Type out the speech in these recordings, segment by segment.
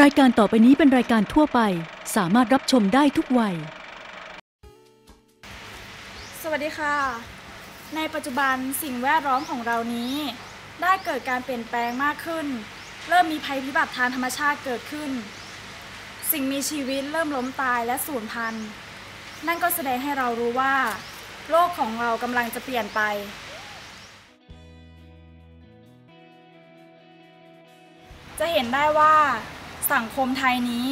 รายการต่อไปนี้เป็นรายการทั่วไป สามารถรับชมได้ทุกวัย สวัสดีค่ะ ในปัจจุบันสิ่งแวดล้อมของเรานี้ ได้เกิดการเปลี่ยนแปลงมากขึ้น เริ่มมีภัยพิบัติทางธรรมชาติเกิดขึ้น สิ่งมีชีวิตเริ่มล้มตายและสูญพันธุ์ นั่นก็แสดงให้เรารู้ว่า โลกของเรากำลังจะเปลี่ยนไปจะเห็นได้ว่า สังคมไทยนี้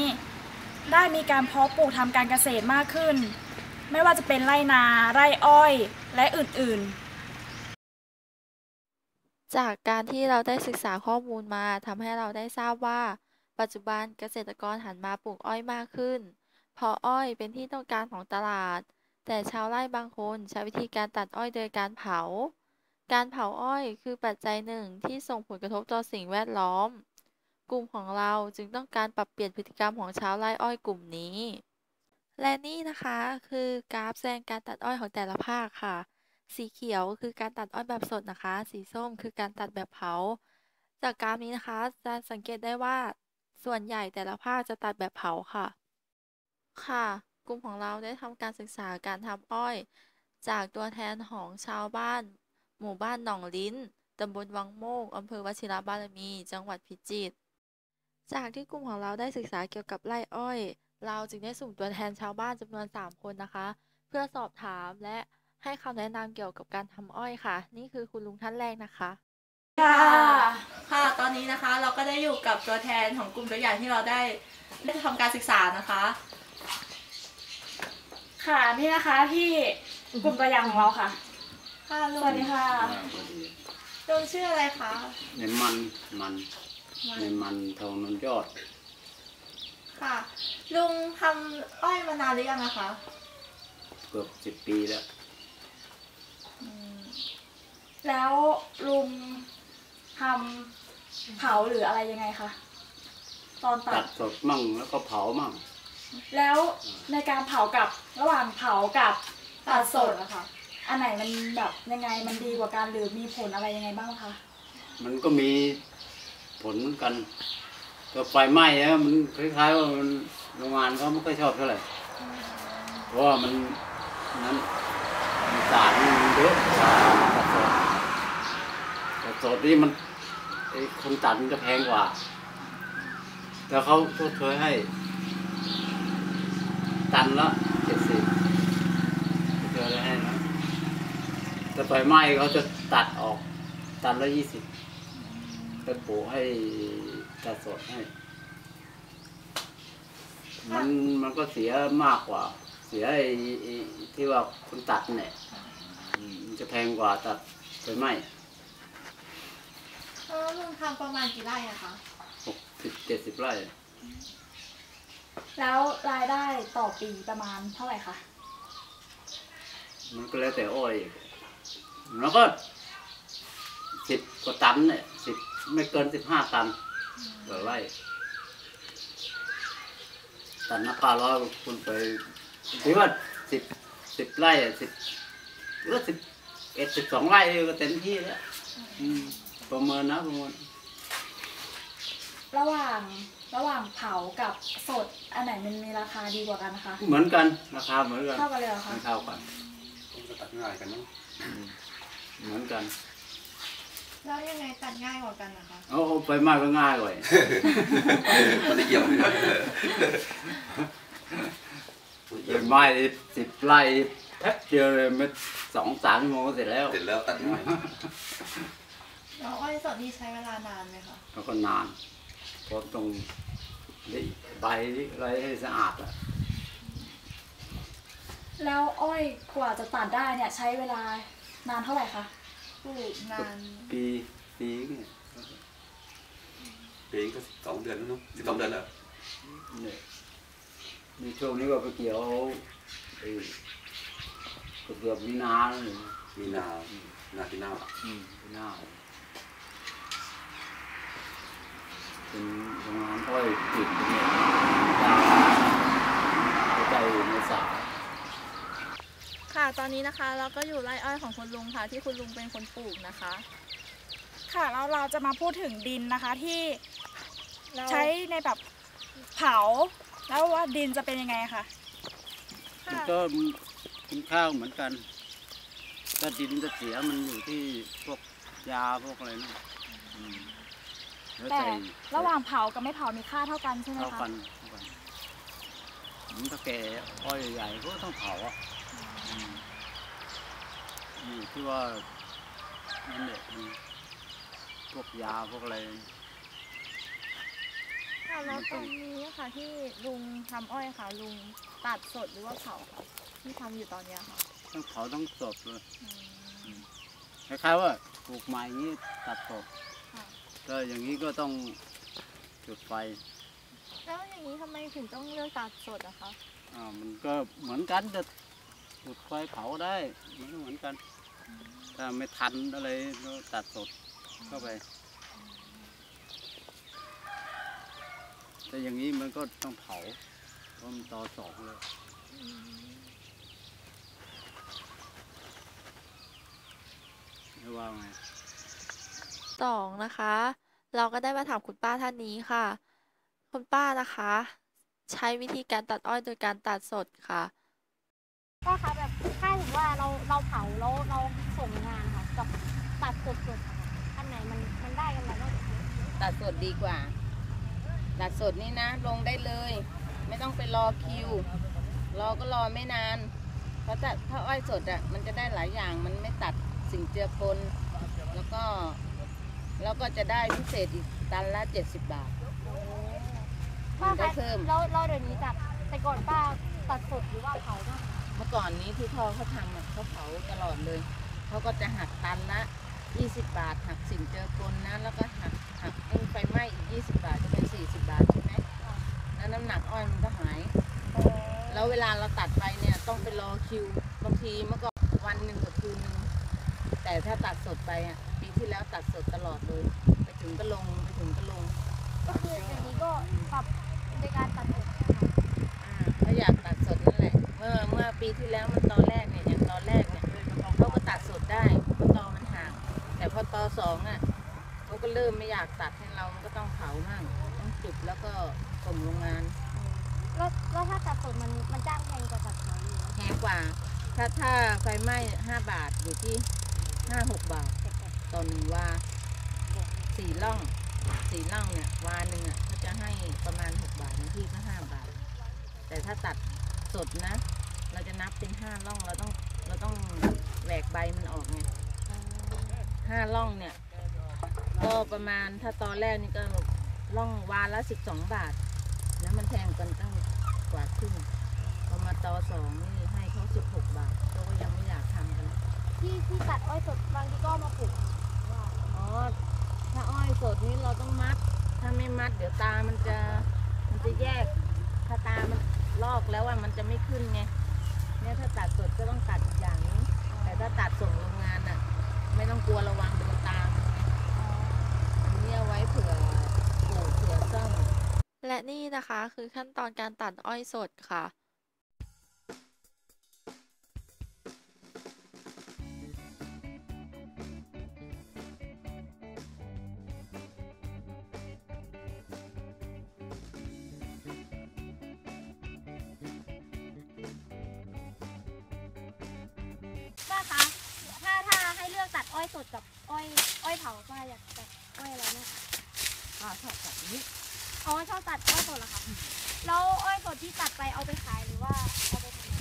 ได้มีการเพาะปลูกทำการเกษตรมากขึ้น ไม่ว่าจะเป็นไรนา ไรอ้อย และอื่นๆ จากการที่เราได้ศึกษาข้อมูลมาทำให้เราได้ทราบว่า ปัจจุบันเกษตรกรหันมาปลูกอ้อยมากขึ้น เพราะอ้อยเป็นที่ต้องการของตลาด แต่ชาวไร่บางคนใช้วิธีการตัดอ้อยโดยการเผา การเผาอ้อยคือปัจจัยหนึ่งที่ส่งผลกระทบต่อสิ่งแวดล้อม กลุ่มของเราจึงต้องการปรับเปลี่ยนพฤติกรรมของชาวไร่อ้อยกลุ่มนี้ และนี่นะคะคือกราฟแสดงการตัดอ้อยของแต่ละภาคค่ะ สีเขียวคือการตัดอ้อยแบบสดนะคะ สีส้มคือการตัดแบบเผา จากกราฟนี้นะคะจะสังเกตได้ว่า ส่วนใหญ่แต่ละภาคจะตัดแบบเผาค่ะ ค่ะ กลุ่มของเราได้ทำการศึกษาการทำอ้อย จากตัวแทนของชาวบ้าน หมู่บ้านหนองลิ้นตำบลวังโมก อำเภอวชิรบารมี จังหวัดพิจิตร จากที่กลุ่มของเราได้ศึกษาเกี่ยวกับไร่อ้อย เราจึงได้สุ่มตัวแทนชาวบ้านจำนวน 3 คนนะคะ เพื่อสอบถามและให้คำแนะนำเกี่ยวกับการทำอ้อยค่ะ นี่คือคุณลุงท่านแรกนะคะๆค่ะ ค่ะ ตอนนี้นะคะเราก็ได้อยู่กับตัวแทนของกลุ่มตัวอย่างที่เราได้ได้ทำการศึกษานะคะ ค่ะนี่นะคะที่กลุ่มตัวอย่างของเราค่ะ ค่ะสลุงวัสดีค่ะลุงชื่ออะไรคะในมันมัน ในมันทองนนยอด ค่ะ ลุงทำอ้อยมานานหรือยังอะคะ เกือบสิบปีแล้ว แล้วลุงทำเผาหรืออะไรยังไงคะ ตอนตัตัดดสดมั่งแล้วก็เผามั่ง แล้วในการเผากับระหว่างเผากับตัดสดอะค่ะ อันไหนมันแบบยังไงมันดีกว่ากันหรือมีผลอะไรยังไงบ้างคะ มันก็มี ผลเหมือนกันก็ไฟไหม้นะมันคล้ายๆว่ามันโรงงานเขาไม่ค่อยชอบเท่าไหร่เพราะว่ามันนั้นมันสารมันเยอะตัดสดตัดสดนี่มันไอ้คนตัดมันจะแพงกว่า แต่เขาชดเชยให้ ตันละเจ็ดสิบเจอได้ให้นะแต่ไฟไหม้เขาจะตัดออกตันละยี่สิบ ไปปลูกให้ตัดสดให้ มันมันก็เสียมากกว่า เสียไอ้ไอ้ที่ว่าคนตัดเนี่ยอืมมันจะแพงกว่าตัดไฟไหม้แล้วลุงทำประมาณกี่ไร่อะคะหกสิบเจ็ดสิบไร่ แล้วรายได้ต่อปีประมาณเท่าไหร่คะ มันก็แล้วแต่อ้อยอีกแล้วก็สิบกว่าตันเนี่ยสิบ ไม่เกินสิบห้าตันต่อไร่ตันนับปลาร้อยคุณไปถือว่าสิบสิบไร่อะสิบหรือว่าสิบเอ็ดสิบสองไร่ก็เต็มที่แล้วอืมประเมินนะประเมินระหว่างระหว่างเผากับสดอันไหนมันมีราคาดีกว่ากันคะเหมือนกันราคาเหมือนกันเท่ากันเลยเหรอคะไม่เท่ากันผมก็ตัดง่ายกันเนาะอืมเหมือนกัน แล้วยังไงตัดง่ายกว่ากันนะคะเอาเอาไปมากก็ง่ายกว่ามันจะเกี่ยวนะไปไม้สิบไร่แป๊บเดียวเลยไม่สองสามชั่วโมงก็เสร็จแล้วเสร็จแล้วตัดง่ายแล้วอ้อยสดนี่ใช้เวลานานไหมคะแล้วก็นานเพราะต้องรีใบอะไรให้สะอาดอะแล้วอ้อยกว่าจะตัดได้เนี่ยใช้เวลานานเท่าไหร่คะ ปลูกนานปีปีเนี่ยปีก็สิบสองเดือนแล้วเนาะสิบสองเดือนแล้วเนี่ยในช่วงนี้ก็ไปเกี่ยวไอ้เกือบๆมีนาเลยมีนานาที่หน้าอืมมีนาเป็นโรงงานอ้อยปิดเนี่ยใกล้เมษา ค่ะ ตอนนี้นะคะเราก็อยู่ไร่อ้อยของคุณลุงค่ะ ที่คุณลุงเป็นคนปลูกนะคะค่ะแล้วเราจะมาพูดถึงดินนะคะที่เราใช้ในแบบเผา แล้วว่าดินจะเป็นยังไงคะมันก็กินข้าวเหมือนกันถ้าดินจะเสียมันอยู่ที่พวกยาพวกอะไรนะอืมแล้วแต่ใส่ระหว่างเผากับไม่เผามีค่าเท่ากันใช่ไหมเท่าคะกันเท่ากันมันถ้าแก่อ้อยใหญ่ๆก็ต้องเผาอะ อืมอยู่ที่ว่านั่นแหละอืมพวกยาพวกอะไร ค่ะแล้วตอนนี้ค่ะที่ลุงทำอ้อยค่ะ ลุงตัดสดหรือว่าเผาค่ะที่ทำอยู่ตอนเนี้ยค่ะต้องเผาต้องสดเลยคล้ายๆว่าปลูกใหม่อย่างนี้ตัดสดค่ะ ก็อย่างนี้ก็ต้องจุดไฟแล้วอย่างนี้ทำไมถึงต้องเลือกตัดสดอะคะอ่ามันก็เหมือนกันจะจุดไฟเผาได้มันก็เหมือนกัน ถ้าไม่ทันอะไรก็ตัดสดเข้าไป แต่อย่างนี้มันก็ต้องเผาเพราะมันต่อสองเลยไม่ว่าไงสองนะคะ เราก็ได้มาถามคุณป้าท่านนี้ค่ะ คุณป้านะคะ ใช้วิธีการตัดอ้อยโดยการตัดสดค่ะ ก็ค่ะแบบถ้าถือว่าเราเราเผาแล้วเรา ส่งงานค่ะกับตัดสดๆค่ะอันไหนมันมันได้กันไหมนอกจากนี้ตัดสดดีกว่า ตัดสดนี่นะ ลงได้เลย ไม่ต้องไปรอคิว รอก็รอไม่นาน เพราะถ้าถ้าอ้อยสดอะมันจะได้หลายอย่างมันไม่ตัดสิ่งเจือปนแล้วก็ แล้วก็จะได้พิเศษอีกตันละ 70 บาท ป้าได้คะเพิ่ม แล้วเราเดี๋ยวนี้จากแต่ก่อนป้าตัดสดหรือว่าเผามากเมื่อก่อนนี้ที่พ่อเขาทำอะเขาเผาตลอดเลย เขาก็จะหักตันละ20 บาท หักสิ่งเจือปนนะ แล้วก็หักหักไอ้ไฟไหม้อีก 20 บาทจะเป็น 40 บาทใช่ไหมแล้วน้ำหนักอ้อยมันก็หาย แล้วเวลาเราตัดไปเนี่ยต้องไปรอคิว บางทีเมื่อก่อนวันหนึ่งกับคืนหนึ่งแต่ถ้าตัดสดไปอะปีที่แล้วตัดสดตลอดเลย ไปถึงก็ลงไปถึงก็ลง ก็คือเดี๋ยวนี้ก็ปรับในการตัดสดอ่าเขาอยากตัดสดนั่นแหละ เมื่อเมื่อปีที่แล้วมันตอนแรกเนี่ยอย่างตอนแรกเนี่ยเขาก็ ตัดสดได้เพราะตอมันห่าง แต่พอตอสองอะเขาก็เริ่มไม่อยากตัดให้เรามันก็ต้องเผามั่งต้องจุดแล้วก็ส่งโรงงานแล้วแล้วถ้าตัดสดมันมันจ้างแพงกว่าตัดเผาอยู่นะแพงกว่า ถ้าถ้าไฟไหม้ห้าบาทอยู่ที่ห้าหกบาทต่อหนึ่งวาสี่ล่องสี่ล่องเนี่ยวาหนึ่งอะเขาจะให้ประมาณหกบาทบางที่ก็ห้าบาท แต่ถ้าตัดสดนะ เราจะนับเป็นห้าล่องเราต้อง เราต้องแหวกใบมันออกไงห้าล่องเนี่ย ก็ประมาณถ้าตอนแรกนี่ก็ล่องวาละสิบสองบาทนะมันแพงกันตั้งกว่าครึ่งพอมาตอสองนี่ให้เขาสิบหกบาทเขาก็ยังไม่อยากทำกันที่ที่ตัดอ้อยสดบางทีก็เอามาปลูกว่าอ๋อถ้าอ้อยสดนี่เราต้องมัด ถ้าไม่มัด เดี๋ยวตามันจะมันจะแยกถ้าตามันลอกแล้วอะมันจะไม่ขึ้นไง เนี่ยถ้าตัดสดก็ต้องตัดอีกอย่างนึงแต่ถ้าตัดส่งโรงงานอะ ไม่ต้องกลัวระวังโดนตามันไงอันนี้เอาไว้เผื่อปลูกเผื่อซ่อม และ นี่นะคะคือขั้นตอนการตัดอ้อยสดค่ะ ป้าคะถ้าถ้าให้เลือกตัดอ้อยสดกับอ้อยอ้อยเผาป้าอยากตัดอ้อยอะไรเนี่ยอ่าชอบแบบนี้ อ๋อชอบตัดอ้อยสดเหรอคะแล้วอ้อยสดที่ตัดไปเอาไปขายหรือว่าเอาไปทำอะไร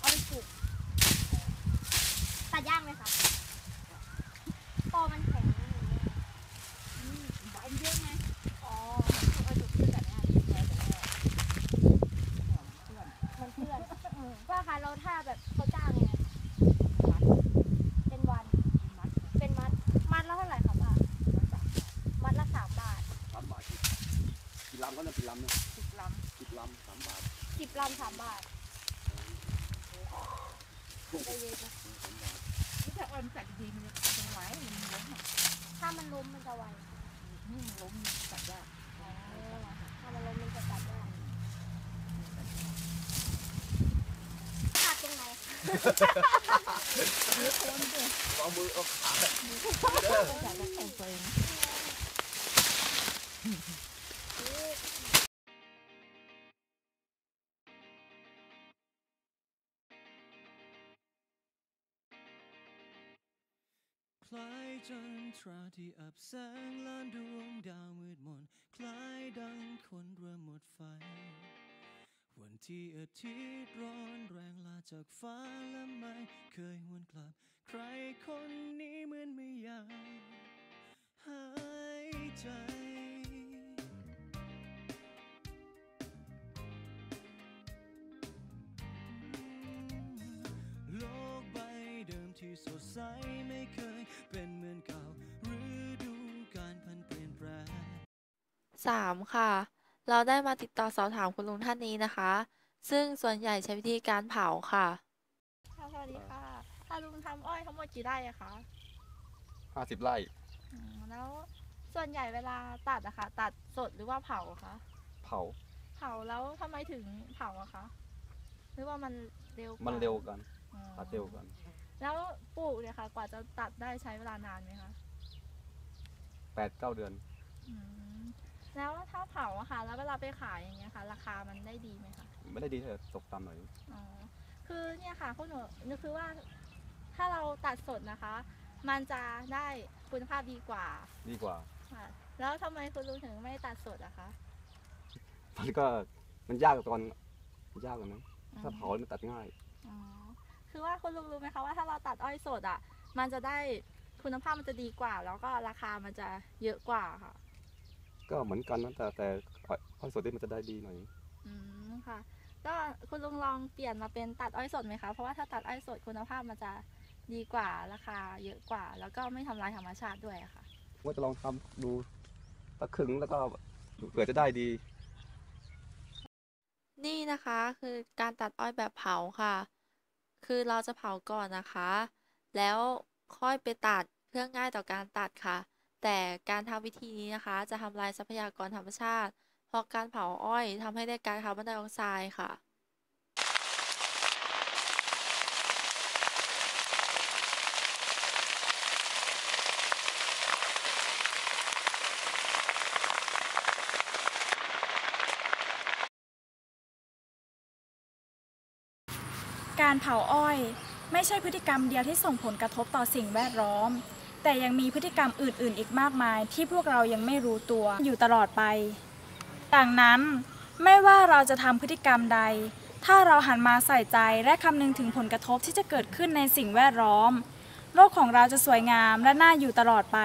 เอาไปปลูกตัดยากไหมคะปอมันแข็งอย่างเงี้ยอืมใบมันเยอะไหมอ๋ออ้อยสดที่ตัดง่ายมันเพื่อนว่าคะเราถ้าแบบเขาจ้างยังไงเป็นวัน เป็นมัด มัดละเท่าไหร่คะป้ามัดละสามบาท สามบาทกี่ลำก็นั่นเป็นลำเนาะสิบลำสิบลำสามบาท สิบลำสามบาทได้เยอะนะถ้ามันล้มมันจะไวล้มตัดยากถ้ามันล้มมันจะตัดยากขาดตรงไหนเอามือเอาขาเล้ายจันทราที่อับแสงล้านดวงดาวมืดมน คล้ายดังคนเริ่มหมดไฟ วันที่อาทิตย์ร้อนแรงลาจากฟ้าและไม่เคยหวนกลับ ใครคนนี้เหมือนไม่อยากหายใจโลกใบเดิมที่สดใสไม่เคย สามค่ะ เราได้มาติดต่อสอบถามคุณลุงท่านนี้นะคะ ซึ่งส่วนใหญ่ใช้วิธีการเผาค่ะค่ะสวัสดีค่ะถ้าลุงทำอ้อยทั้งหมดกี่ไร่อะคะห้าสิบไร่อืมแล้วส่วนใหญ่เวลาตัดอะคะตัดสดหรือว่าเผาอะคะเผา เผาแล้วทำไมถึงเผาอะคะหรือว่ามันเร็วกว่ามันเร็วกันอ๋อตัดเร็วกันแล้วปลูกเนี่ยค่ะ กว่าจะตัดได้ใช้เวลานานไหมคะแปดเก้าเดือน อืม แล้วถ้าเผาอะค่ะ แล้วเวลาไปขายอย่างเงี้ยค่ะ ราคามันได้ดีไหมคะไม่ได้ดีแต่ตกต่ำหน่อยอ๋อคือเนี่ยค่ะคุณหนูนึกคือว่า ถ้าเราตัดสดนะคะ มันจะได้คุณภาพดีกว่าดีกว่าค่ะ แล้วทำไมคุณลุงถึงไม่ตัดสดอะคะมันก็มันยากกว่าตอนมันยากกว่านั้นถ้าเผามันตัดง่ายอ๋อคือว่าคุณลุงรู้ไหมคะว่าถ้าเราตัดอ้อยสดอะมันจะได้คุณภาพมันจะดีกว่า แล้วก็ราคามันจะเยอะกว่าค่ะ ก็เหมือนกันนะแต่แต่อ้อยสดนี่มันจะได้ดีหน่อย อืมค่ะ ก็คุณลุงลองเปลี่ยนมาเป็นตัดอ้อยสดไหมคะ เพราะว่าถ้าตัดอ้อยสดคุณภาพมันจะดีกว่าราคาเยอะกว่า แล้วก็ไม่ทำลายธรรมชาติด้วยอะค่ะ ว่าจะลองทำดูตะขึงแล้วก็เผื่อจะได้ดี นี่นะคะคือการตัดอ้อยแบบเผาค่ะ คือเราจะเผาก่อนนะคะ แล้วค่อยไปตัดเพื่อง่ายต่อการตัดค่ะ แต่การทำวิธีนี้นะคะจะทำลายทรัพยากรธรรมชาติ เพราะการเผาอ้อยทำให้ได้ก๊าซคาร์บอนไดออกไซด์ค่ะ การเผาอ้อย ไม่ใช่พฤติกรรมเดียวที่ส่งผลกระทบต่อสิ่งแวดล้อม แต่ยังมีพฤติกรรมอื่นๆ อีกมากมาย ที่พวกเรายังไม่รู้ตัวอยู่ตลอดไปดังนั้นไม่ว่าเราจะทำพฤติกรรมใด ถ้าเราหันมาใส่ใจและคำนึงถึงผลกระทบที่จะเกิดขึ้นในสิ่งแวดล้อม โลกของเราจะสวยงามและน่าอยู่ตลอดไป